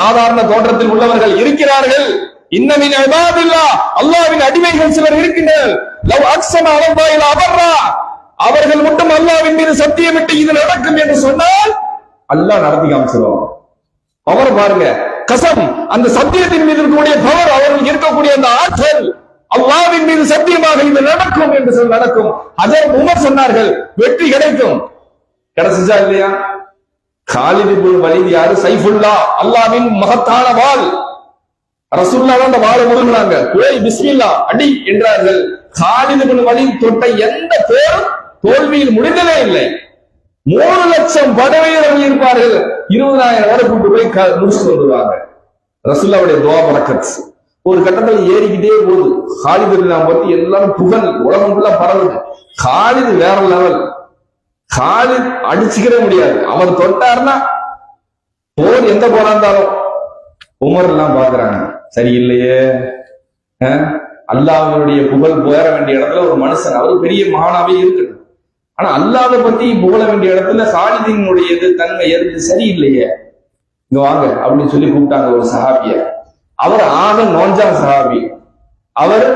சாதாரண தோற்றத்தில் உள்ளவர்கள் இருக்கிறார்கள். இன்னமின் இபாதில்லா அல்லாவின் அடிமைகள் சிலர் இருக்கின்றனர். லவ் அக்ஸம அலல்லாஹில் அபர்ரா. அவர்கள் மட்டும் அல்லாவின் மீது சத்தியமிட்டு இது நடக்கும் என்று சொன்னால் அல்லாஹ் நடத்தி காமிச்சிருவான். பவர் பாருங்க. கசம் அந்த சத்தியத்தின் மீது இருக்கக்கூடிய பவர் அவர்களுக்கு இருக்கக்கூடிய அந்த ஆற்றல் அல்லாவின் மீது சத்தியமாக இது நடக்கும் என்று சொல்லி நடக்கும். அஜர் உமர் சொன்னார்கள் வெற்றி கிடைக்கும். கிடைச்சிச்சா இல்லையா? காலிது வலிது யாரு? சைஃபுல்லா. அல்லாவின் மகத்தான வாள். ரசுல்லா அந்த வாழை முழுங்கினாங்க. போய் பிஸ்மில்லா அடி என்றார்கள். காலிது இப்னு தொட்ட எந்த போரும் தோல்வியில் முடிந்ததே இல்லை. மூணு லட்சம் பதவியர்கள் இருப்பார்கள். இருபதாயிரம் வரை கூட்டு போய் க- முடிச்சுட்டு வந்துருவாங்க. ரசுல்லாவுடைய துவா பறக்கத். ஒரு கட்டத்தில் ஏறிக்கிட்டே போகுது. ஹாலிது பத்தி எல்லாரும் புகழ். உலகம் ஃபுல்லா பரவுது. ஹாலிது வேற லெவல் ஹாலித் அடிச்சுக்கவே முடியாது. அவர் தொட்டாருன்னா போர் எந்த போரா இருந்தாலும் உமர் எல்லாம் பாக்குறாங்க சரியில்லையே அஹ், அல்லாஹனுடைய புகழ் புகழ வேண்டிய இடத்துல ஒரு மனுஷன் அவர் பெரிய மகானாவே இருக்கட்டும். ஆனா அல்லாத பத்தி புகழ வேண்டிய இடத்துல ஹாலிதினுடைய இது தன்மை எது சரியில்லையே. இங்க வாங்க அப்படின்னு சொல்லி கூப்பிட்டாங்க ஒரு சஹாபிய. அவர் ஆக நோஞ்சா சஹாபி. அவர்